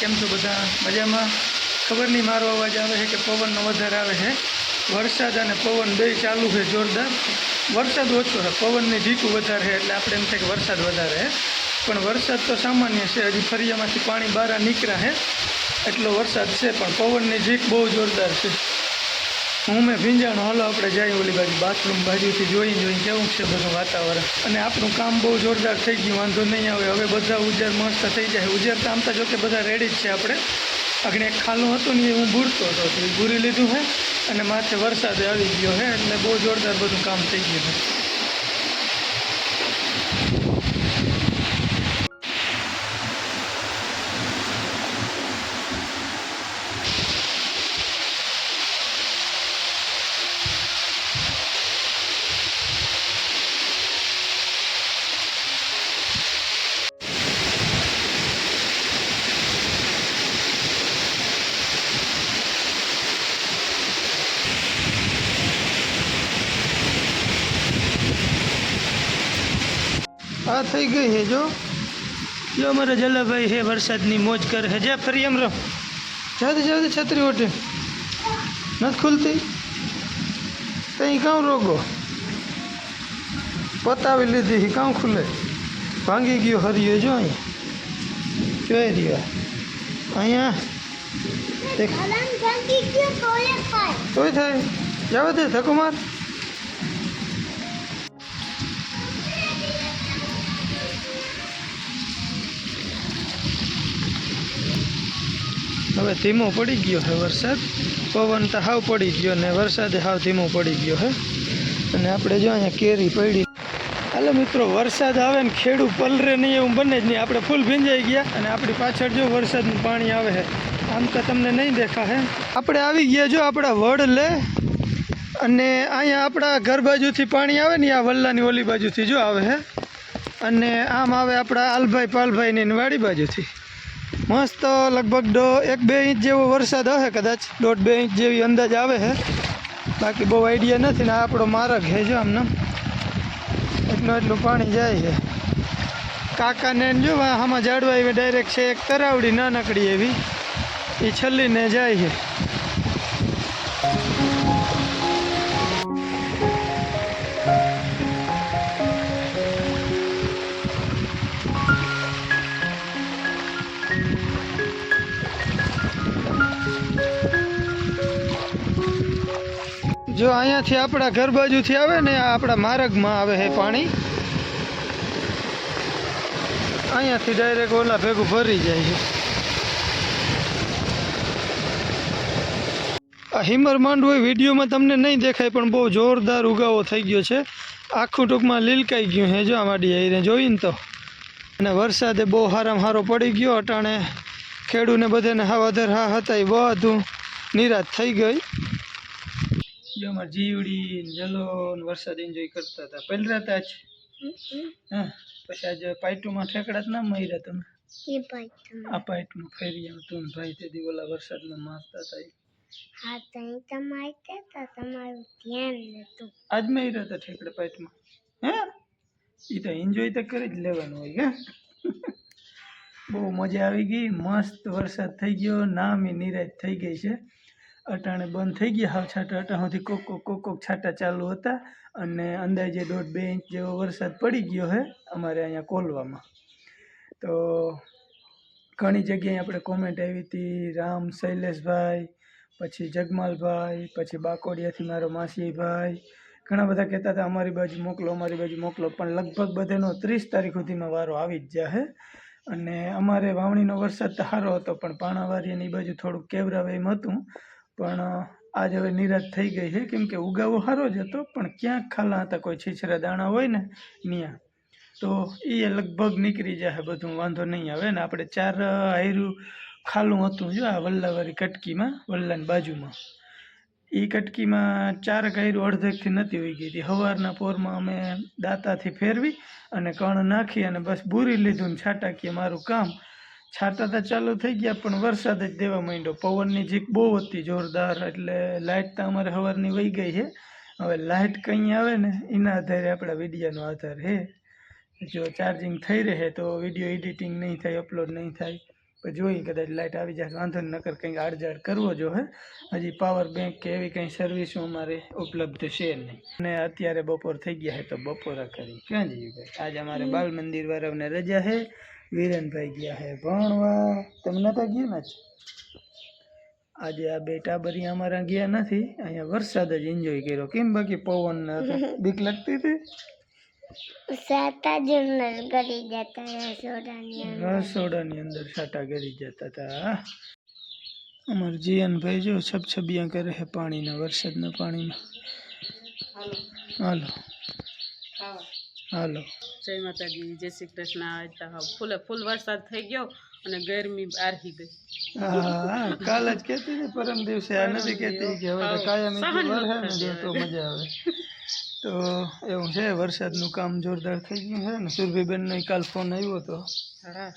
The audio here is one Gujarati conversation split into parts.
કેમ છો બધા? મજામાં? ખબર નહીં મારો અવાજ આવે છે કે પવનનો વધારે આવે છે? વરસાદ અને પવન બે ચાલુ છે જોરદાર. વરસાદ ઓછો છે, પવનની ઢીકું વધારે છે એટલે આપણે એમ થાય કે વરસાદ વધારે છે. પણ વરસાદ તો સામાન્ય છે, હજી ફરિયામાંથી પાણી બહાર નીકળ્યા છે. એટલો વરસાદ છે, પણ પવનની ઝીક બહુ જોરદાર છે. હું મેં ભીંજાણો, હાલો આપણે જઈએ ઓલી બાજુ બાથરૂમ બાજુથી જોઈ જોઈ કેવું છે બધું વાતાવરણ. અને આપણું કામ બહુ જોરદાર થઈ ગયું, વાંધો નહીં આવે. હવે બધા ઉજેર મસ્ત થઈ જાય. ઉજેર તો આમ તો જો બધા રેડી જ છે આપણે. આગળ એક ખાલું હતું ને એ હું બૂરતો હતો. એ બૂરી લીધું હે અને માથે વરસાદ આવી ગયો હે એટલે બહુ જોરદાર બધું કામ થઈ ગયું છે આ થઈ ગઈ છે જો જો અમારા જલાભાઈ છે વરસાદની મોજ કરે છે જ્યાં ફરી એમ રમ જાતે જાતે છત્રી ઓટે નથી ખુલતી તઈ કાં રોગો પતાવી લીધી કાં ખુલે ભાંગી ગયો હરિયો જો અહીંયા જોઈ રહ્યો અહીંયા દેખ અલન ભાંગી ગયો તોય ખાય તોય થાય જવા દે ધક્કો માર હવે ધીમો પડી ગયો છે વરસાદ. પવન તો હાવ પડી ગયો ને વરસાદે હાવ ધીમો પડી ગયો છે અને આપણે જો અહીંયા કેરી પડી. હાલો મિત્રો, વરસાદ આવે ને ખેડૂત પલરે નહીં એવું બને જ નહીં. આપણે ફૂલ ભીંજાઈ ગયા અને આપણી પાછળ જો વરસાદનું પાણી આવે છે આમ તો તમને નહીં દેખાશે આપણે આવી ગયા જો આપણા વડ લે. અને અહીંયા આપણા ઘર બાજુથી પાણી આવે ને, આ વલ્લાની ઓલી બાજુથી જો આવે છે અને આમ આવે આપણા આલભાઈ પાલભાઈની વાડી બાજુથી. મસ્ત લગભગ એક બે ઇંચ જેવો વરસાદ હશે કદાચ. દોઢ બે ઇંચ જેવી અંદાજ આવે છે. બાકી બહુ આઈડિયા નથી ને આપણો માર્ગ છે જો આમને. એટલું એટલું પાણી જાય છે. કાકાને જો આમાં જાડવા એવી ડાયરેક્ટ છે, એક તરાવડી નાનકડી એવી. એ છલ્લીને જાય છે. જો અહીંયાથી આપણા ઘર બાજુથી આવે ને આપણા માર્ગમાં આવે છે પાણી, અહીંયાથી ડાયરેક્ટ ઓલા ભેગું ભરી જાય છે. આ હિમર માંડવો વિડીયોમાં તમને નહીં દેખાય, પણ બહુ જોરદાર ઉગાવો થઈ ગયો છે. આખું ટૂંકમાં લીલકાઈ ગયું છે, જો આ માડી આવીને જોઈને તો. અને વરસાદે બહુ હારામ હારો પડી ગયો, અટાણે ખેડૂને બધાને હા વધારે હા હતા એ બધું નિરાશ થઈ ગઈ. જો અમારે જીવડી જલો વરસાદ એન્જોય કરતા હતા. પહેલી રાત જ. હા પછી આજે પાઇટુમાં ઠેકડા જ ના મર્યા તમે? આ પાઇટમાં ફેરી આમ તું ભાઈ તે દી ઓલા વરસાદમાં મારતા હતા. હા તઈ તમારે કહેતા તમારું ધ્યાન નતું. આજ મર્યા હતા ઠેકડા પાઇટમાં? હે? એ તો એન્જોય તો કરી જ લેવાનું હોય કે બહુ મજા આવી ગઈ મસ્ત વરસાદ થઈ ગયો નામી નિરાશ થઈ ગઈ છે. અટાણે બંધ થઈ ગયા. હાવ છાંટા અટાણ સુધી કોક કોક કોક કોક છાંટા ચાલુ હતા અને અંદાજે દોઢ બે ઇંચ જેવો વરસાદ પડી ગયો છે અમારે અહીંયા કોલવામાં. તો ઘણી જગ્યાએ આપણે કોમેન્ટ આવી હતી, રામ, શૈલેષભાઈ, પછી જગમાલભાઈ, પછી બાકોડિયાથી મારો માસીભાઈ. ઘણા બધા કહેતા હતા, અમારી બાજુ મોકલો, અમારી બાજુ મોકલો, પણ લગભગ બધાનો ત્રીસ તારીખ સુધીમાં વારો આવી જ જશે અને અમારે વાવણીનો વરસાદ તો સારો હતો, પણ પાણાવારી અને એ બાજુ થોડુંક કેવરાવે એમ હતું. પણ આજ હવે નિરાશ થઈ ગઈ છે. કેમ કે ઉગાવો સારો જ હતો, પણ ક્યાંક ખાલા હતા? કોઈ છીછરા દાણા હોય ને ત્યાં તો એ લગભગ નીકળી જશે બધું વાંધો નહીં આવે. ને આપણે ચાર હાયરું ખાલું હતું જો, આ વલ્લાવાળી કટકીમાં, વલ્લાની બાજુમાં. એ કટકીમાં ચાર ગાયરું અડધેકથી નથી હોઈ ગઈ હતી. સવારના પોરમાં અમે દાંતાથી ફેરવી અને કણ નાખી અને બસ બૂરી લીધું ને છાટાકીએ મારું કામ. છાટા તો ચાલુ થઈ ગયા, પણ વરસાદ જ દેવા માંડ્યો. પવનની જીક બહુ હતી જોરદાર, એટલે લાઇટ તો અમારે સવારની વહી ગઈ છે. હવે લાઇટ કંઈ આવે ને, એના આધારે આપણા વિડીયાનો આધાર હે જો ચાર્જિંગ થઈ રહે તો વીડિયો એડિટિંગ નહીં થાય અપલોડ નહીં થાય. પછી જોઈ કદાચ લાઇટ આવી જાય, વાંધો નકર કંઈક આડજાડ કરવો જો, હે. હજી પાવર બેંક કે એવી કંઈ સર્વિસો અમારે ઉપલબ્ધ છે નહીં. અને અત્યારે બપોર થઈ ગયા છે, તો બપોરા કરી. ક્યાં જઈએ ભાઈ? આજે અમારે બાલ મંદિર વાળાને રજા છે. વિરેનભાઈ ગયા હે. ભણવા તમે તો ગયા ને જ આજે આ બે ટાબરિયા અમારા ગયા નથી. અહીંયા વરસાદ જ એન્જોય કર્યો. કેમ બાકી પવન ને? બીક લાગતી હતી? સાતા જન્નર કરી જતા રહ્યા અંદર. રસોડાની અંદર સાટા કરી જતા હતા. અમાર જીયનભાઈ જો છબછબિયા કરે છે પાણીના વરસાદના પાણીમાં. હાલો. હાલો. જય માતાજી જય શ્રી કૃષ્ણ. હા ફૂલે ફૂલ વરસાદ થઈ ગયો અને ગરમી આરહી ગઈ. હા કાલ જ કહેતી હતી પરમ દિવસે આ નથી કહેતી કે હવે કાયમ તો મજા આવે. તો એવું છે વરસાદનું કામ જોરદાર થઈ ગયું છે ને. સુરભીબેનનો કાલ ફોન આવ્યો હતો. હા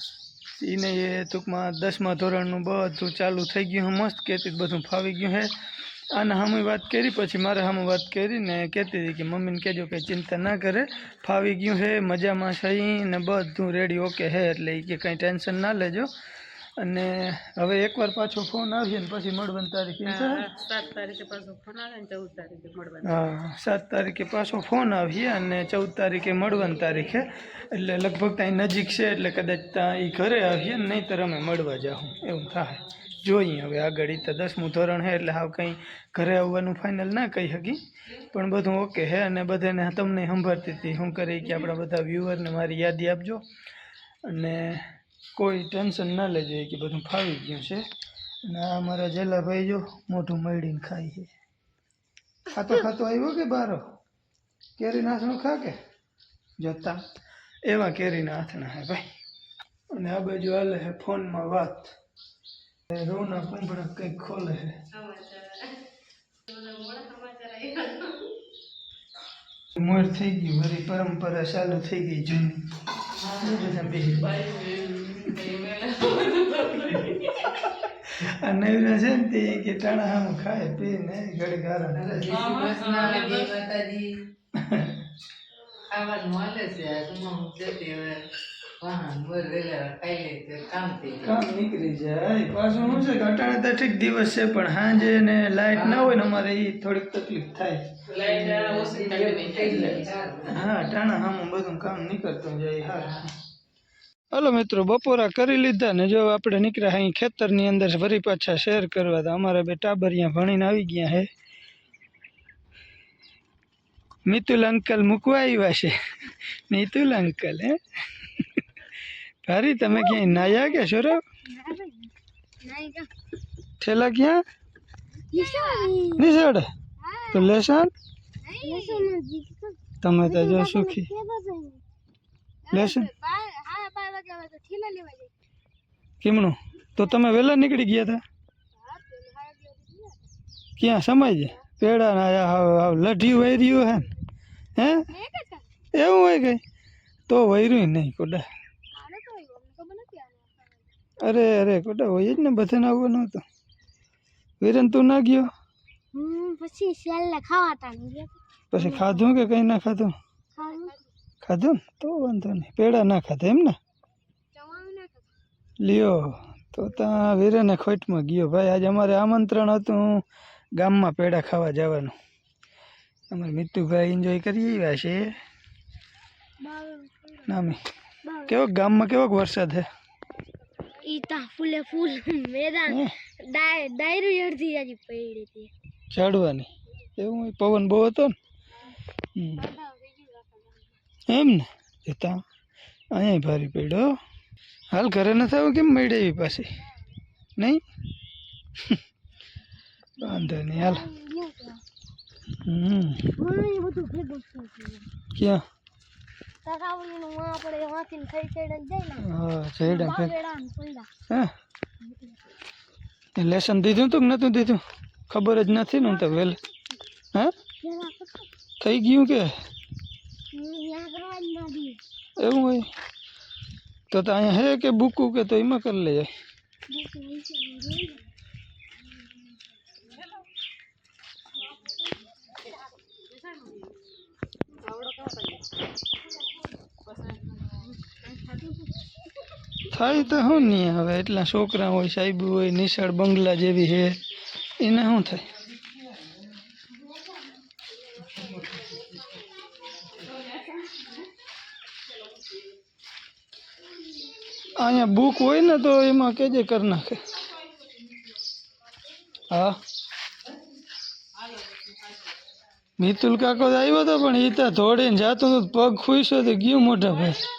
એને એ ટૂંકમાં દસમા ધોરણનું બધું ચાલુ થઈ ગયું મસ્ત કહેતી બધું ફાવી ગયું છે. આને સામે વાત કરી પછી મારે સામે વાત કરીને કહેતી હતી કે મમ્મીને કહેજો કંઈ ચિંતા ના કરે ફાવી ગયું હે મજામાં સહી ને બધું રેડી ઓકે હે એટલે એ કે કંઈ ટેન્શન ના લેજો. અને હવે એકવાર પાછો ફોન આવશે ને પછી મળવાની તારીખ હા, સાત તારીખે પાછો ફોન આવે ને ચૌદ તારીખે મળવાનું. હા સાત તારીખે પાછો ફોન આવીએ અને ચૌદ તારીખે મળવાની તારીખે એટલે લગભગ ત્યાં નજીક છે એટલે કદાચ ત્યાં એ ઘરે આવીએ ને નહીંતર અમે મળવા જાઉં એવું થાય. જોઈએ. હવે આગળ ઈ તો દસમું ધોરણ છે એટલે હાવ કંઈ ઘરે આવવાનું ફાઇનલ ના કહી શકી પણ બધું ઓકે છે અને બધાને તમને સંભાળતી હતી. શું કરી કે આપણા બધા વ્યૂઅરને મારી યાદી આપજો. અને કોઈ ટેન્શન ના લેજો, એ કે બધું ફાવી ગયું છે. અને આ અમારા જેલાભાઈ જો મોઢું મળીને ખાય છે. ખાતો ખાતો આવ્યો કે બારો? કેરી નાસણું ખા કે જોતા. એવા કેરીના હાથના હે ભાઈ. અને આ બાજુ હાલે છે ફોનમાં વાત. રોના કુંભડા કઈ ખોલે હે મોર થઈ ગયું મારી પરંપરા ચાલુ થઈ ગઈ જૂની બધા બેસી આ નવરા છે ને તે કે ટાણા હામું ખાય પી ને ઘડી ગારા ખાવાનું મળે છે આ કામ નીકળી જાય. પાછું શું છે તો ઠીક દિવસ છે પણ સાંજે ને લાઇટ ના હોય ને અમારે એ થોડીક તકલીફ થાય. હા ટાણા હામું બધું કામ નીકળતું જાય હા. હાલો મિત્રો બપોરા કરી લીધા ને જો આપણે નીકળ્યા અહીં ખેતરની અંદર ફરી પાછા શેર કરવા તો અમારા બે ટાબરિયા ભણીને આવી ગયા હે. મિતુલ અંકલ મૂકવા આવ્યા છે. મિતુલ અંકલ હે? ભારી તમે ક્યાંય નાયા કે સોરો ઠેલા ક્યાં? નિસડ તો લેસન? તમે તો જો સુખી. લેસન? કેમનું? તો તમે વહેલા નીકળી ગયા હતા ક્યાં? સમય છે. પેડા ના હાવ લઢી વૈર્યું હે? હે? એવું હોય કઈ? તો વૈર્યું નહીં કોડા અરે અરે કોટા હોય જ ને બધાને આવવાનું હતું. વિરન તું ના ગયો? પછી છેલ્લે ખાવાતા પછી ખાધું કે કંઈ ના ખાધું? ખાધું. તો વાંધો નહીં. પેડા ના ખાધા એમ ને? લ્યો તો ત્યાં વીરેને ખોટમાં ગયો. ભાઈ આજે અમારે આમંત્રણ હતું ગામમાં પેડા ખાવા જવાનું. અમારે મિત્તુભાઈ એન્જોય કરી આવ્યા છે. નામી. કેવો ગામમાં કેવોક વરસાદ છે ઈ તા ફૂલે ફૂલ મેદાન ડાય ડાયરી અડધી આજી પડી હતી. ચડવાની. એવું પવન બહુ હતો ને. એમ ને? જતા અહીંયા ભારી પડ્યો હાલ ઘરે નથી આવું કેમ મળી એવી પાછી? નહીં? વાંધો નહીં હાલ. હમ. ક્યાં? આપણે ચડે જાય ને. હા લેસન દીધું તું કે નહોતું દીધું? ખબર જ નથી ને તો વેલ હે? થઈ ગયું કે? એવું હોય? તો તો અહીંયા હે કે બુકું કે તો એમાં કરી લે બુક નીચે જોઈ લે. આવડો કાં કરી? પછી થાય તો શું નહીં હવે એટલા છોકરા હોય, સાહેબ હોય, નિશાળ બંગલા જેવી છે, એને શું થાય? અહીંયા બુક હોય ને તો એમાં કેજે કરી નાખે. હા. મિતુલ કાકો આવ્યો હતો પણ એ તો ધોડીને જાતો હતો, પગ ખુશ તો ગયું મોટા ભાઈ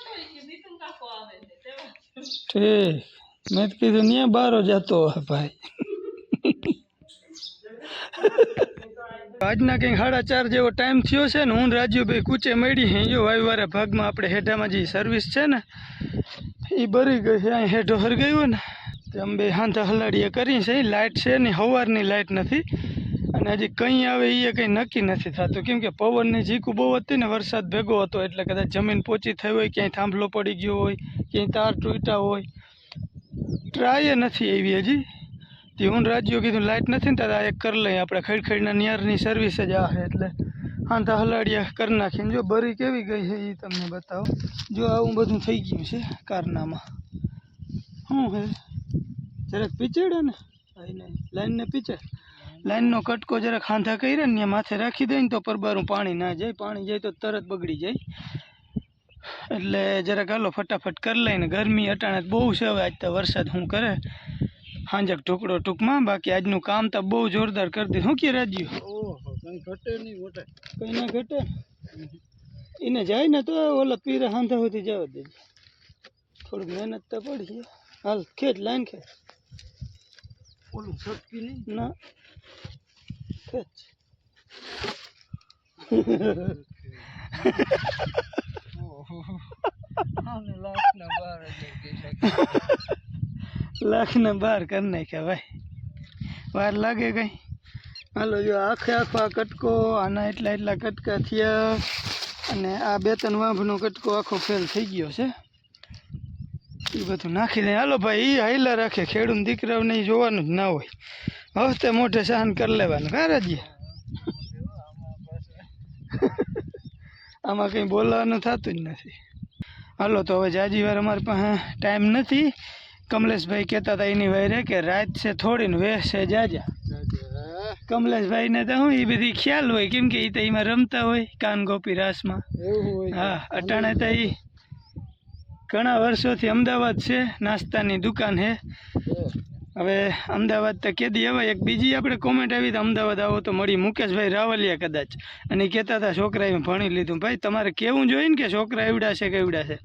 ઠીક મેં તો કીધું, ન્યા બારો જતો હોય ભાઈ. આજના કંઈક સાડા ચાર જેવો ટાઈમ થયો છે ને, હું રાજુભાઈ કૂચે મળી હે, જો વાયુવાળા ભાગમાં આપણે હેઠામાં જે સર્વિસ છે ને એ ભરી ગઈ છે, અહીં હેઠો હરગાયું ને, તે બે હાંધા હલાડીએ કરી છે લાઇટ છે ને સવારની લાઇટ નથી. અને હજી કંઈ આવે એ કંઈ નક્કી નથી થતું. કેમ કે પવનની ઝીકું બહુ હતી ને, વરસાદ ભેગો હતો એટલે કદાચ જમીન પોચી થઈ હોય, ક્યાંય થાંભલો પડી ગયો હોય, ક્યાંય તાર તૂટ્યા હોય. ટ્રાય નથી એવી હજી. તે હું રાજ્યો કીધું લાઇટ નથી ને તારે એક કરી લઈએ આપણે. ખડખડના નિયારની સર્વિસ જ આ એટલે. હાંધા હલાડિયા કરી નાખીને જો, બરી કેવી ગઈ છે એ તમને બતાવો. જો, આવું બધું થઈ ગયું છે કારનામાં. શું હે જરાક પીચડે ને? લાઈનને પીચે લાઈનનો કટકો જરાક હાંધા કર્યા ને માથે રાખી દે ને તો પરબારું પાણી ના જાય. પાણી જાય તો તરત બગડી જાય. એટલે જરાક હાલો ફટાફટ કરી લઈને ગરમી અટાણે બહુ છે હવે આજ તો વરસાદ શું કરે? હાંજક ટુકડો ટૂંકમાં બાકી આજનું કામ તો બહુ જોરદાર કરી દીધું. શું કે રાજ્યું? કંઈ ઘટે નહીં કંઈ ના ઘટે? એને જાય ને તો ઓલા પીરા હાંધા સુધી જવા દેજે. થોડીક મહેનત તો પડી હાલ ખેંચ લાઈન ખેંચ. ઓલું સટકી નહીં? ના. લાખ ને બાર કરી નાખ્યા ભાઈ. વાર લાગે કઈ? હાલો, જો આખે આખો આ કટકો, આના એટલા એટલા કટકા થયા અને આ બે ત્રણ વાંભનો કટકો આખો ફેલ થઈ ગયો છે. એ બધું નાખી દે. હાલો ભાઈ એ હાઈલા રાખે. ખેડૂત દીકરાઓને ઈ જોવાનું જ ના હોય. હવતે મોઢે સહન કરી લેવાનું. કા રાજ્ય આમાં કંઈ બોલવાનું થતું જ નથી. હાલો તો હવે જાજી વાર અમારી પાસે ટાઈમ નથી. કમલેશભાઈ કહેતા હતા એની વાયરે કે રાત છે થોડીને વેહ છે જાજા. કમલેશભાઈને તો હું એ બધી ખ્યાલ હોય કેમ કે એ તો એમાં રમતા હોય કાન ગોપી રાસમાં. હા અટાણે તો એ ઘણા વર્ષોથી અમદાવાદ છે નાસ્તાની દુકાન છે. હવે અમદાવાદ તો કેદી હવે એક બીજી આપણે કોમેન્ટ આવી તો અમદાવાદ આવો તો મળી. મુકેશભાઈ રાવલિયા કદાચ. અને કહેતા હતા છોકરાએ ભણી લીધું. ભાઈ, તમારે કેવું જોઈએ ને કે છોકરા એવડા છે કે એવડા છે?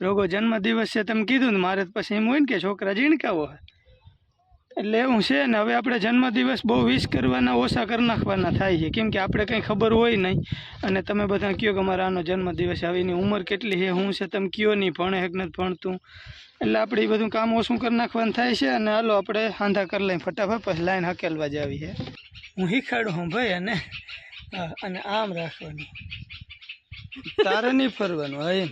રોગો જન્મદિવસ છે તમે કીધું ને મારે પછી એમ હોય ને કે છોકરા ઝીણકાવો હોય. એટલે એવું છે ને હવે આપણે જન્મદિવસ બહુ વિશ કરવાના ઓછા કરી નાખવાના થાય છે. કેમ કે આપણે કંઈ ખબર હોય નહીં. અને તમે બધા કહો કે મારા આનો જન્મદિવસ આવે એની ઉંમર કેટલી છે શું છે તમે કયો નહીં ભણે હેક નથી ભણતું. એટલે આપણે એ બધું કામ ઓછું કરી નાખવાનું થાય છે અને હાલો આપણે હાંધા કરી લઈએ ફટાફટ પછી લાઈન હકેલવા જ આવી હું શીખાડું હું ભાઈ અને હા અને આમ રાખવાનું. તારે નહીં ફરવાનું હા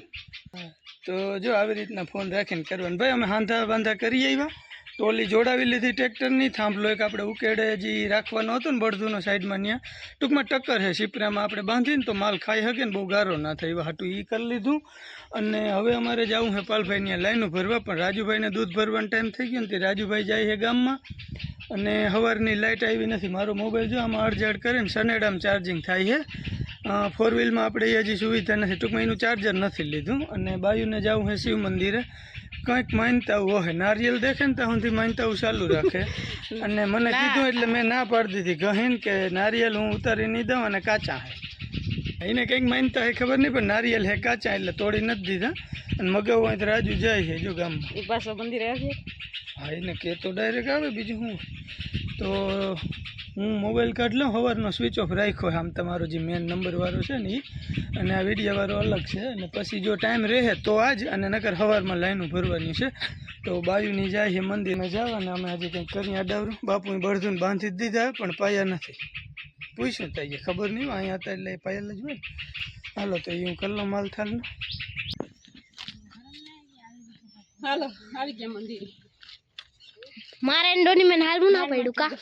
હા, તો જો આવી રીતના ફોન રાખીને કરવાનું. ભાઈ અમે હાંધા બાંધા કરી આવ્યા? ટોલી જોડાવી લીધી ટ્રેક્ટરની થાંભલો, એક આપણે ઉકેડે જે રાખવાનો હતો ને બળદુનો સાઈડમાં ત્યાં, ટૂંકમાં ટક્કર છે, શીપરામાં આપણે બાંધીને તો માલ ખાઈ શકે ને બહુ ગારો ના થાય, એવા હાટું એ કરી લીધું. અને હવે અમારે જવું છે પાલભાઈ ત્યાં લાઈનો ભરવા, પણ રાજુભાઈને દૂધ ભરવાનો ટાઈમ થઈ ગયો ને તે રાજુભાઈ જાય છે ગામમાં. અને સવારની લાઇટ આવી નથી, મારો મોબાઈલ જો આમાં અડજાડ કરીને સનેડામાં ચાર્જિંગ થાય છે ફોર વ્હીલમાં આપણે હજી સુવિધા નથી, ટૂંકમાં એનું ચાર્જર નથી લીધું. અને બાયુને જવું છે શિવ મંદિરે. કંઈક માનતા હોય. નારિયેલ દેખે ને ત્યાં સુધી માનતા ચાલુ રાખે. અને મને કીધું એટલે મેં ના પાડી દીધી. ગહીન કે નારિયેલ હું ઉતારી નહીં દઉં અને કાચા હે. એને કંઈક માનતા હે ખબર નહીં પણ નારિયેલ હે કાચા એટલે તોડી નથી દીધા. અને મગાવવું હોય તો રાજુ જાય છે જો ગામમાં. એક પાછો મંદિરે આવીએ હા એને કે તો ડાયરેક્ટ આવે બીજું શું? તો હું મોબાઈલ કાઢ લઉં સવારનો સ્વિચ ઓફ રાખ્યો આમ તમારો જે મેન નંબરવાળો છે ને એ અને આ વિડીયાવાળો અલગ છે. અને પછી જો ટાઈમ રહે તો આજ અને નકર સવારમાં લાઈનું ભરવાની છે. તો બાયુની જાય છે મંદિરને જાવ અને અમે આજે કંઈક કરી અડાવરું બાપુએ બળધૂન બાંધી દીધા પણ પાયા નથી. પૂછ્યું તો એ ખબર નહીં અહીંયા હતા એટલે પાયેલા જ હોય. હાલો તો એ હું કલ્લો માલ થાલનો હાલો આવી ગયા મંદિર. મારે ડોની મેન હાલવું ના પડ્યું કા?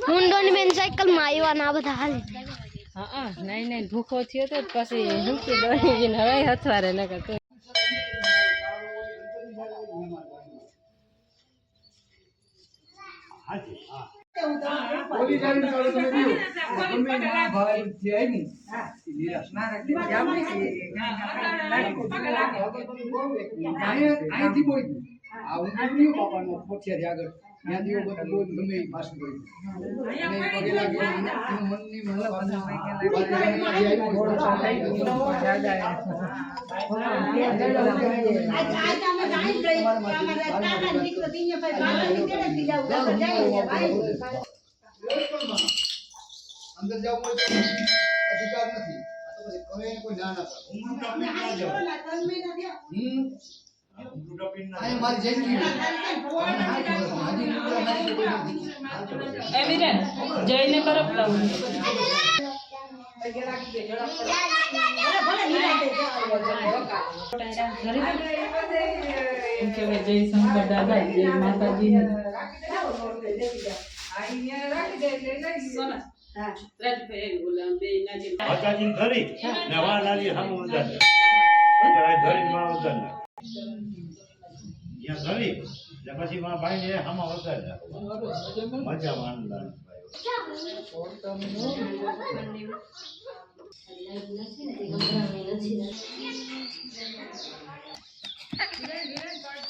હું ડોની બેન સાયકલમાં આવ્યા ના બધા હાલી. હા નહીં નહીં ભૂખો થયો તો પછી હુંકી દોડી જઈને હવે હથવારે નકર તો અહીંથી બોલ. આ હું બોલ્યો બાપાનો પોઠિયાથી આગળ. ત્યાંથી એવું બધું ગમે એ પાછું એનું મનની અંદર જાવ અધિકાર નથી. આ તો પછી ને કોઈ ના ના પાડે. મારી જિંદગી જઈને લાવું જય શંકર દાદા જય માતાજી. માતાજી ધરી. ને વા નાલી સામું ઉતારે ધરી માં ઉતારે ત્યાં ધરી. ને પછી માં ભાઈ ને મજા માનલા અહીંથી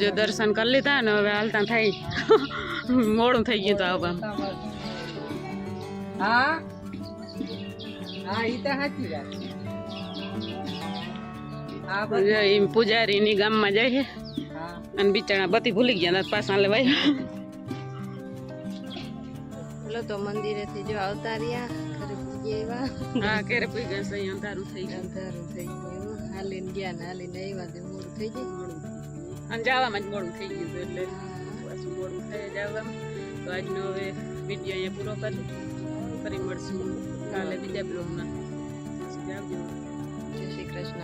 જો દર્શન કરી લીધા ને હવે હાલતા થઈ. મોડું થઈ ગયું તો આવવા હા? હા ઈ તો સાચી વાત. હા જો પૂજારીની ગામમાં જાય છે. અને બિચારા બધી ભૂલી ગયા ને પાછા લેવાય ચલો તો મંદિરેથી જો આવતા રહ્યા ઘરે પૂજી આવ્યા હા ગયા અંધારું થઈ ગયું. અંધારું થઈ ગયું. હાલીને ગયા ને હાલીને આવ્યા તે મોડું થઈ જાય અને જવામાં જ મોડું થઈ ગયું હતું એટલે પાછું મોડું થઈ જવામાં. તો આજનો હવે વીડિયો અહીંયા પૂરો કરી ફરી મળશું કાલે બીજા બ્લોગમાં. જય શ્રી કૃષ્ણ.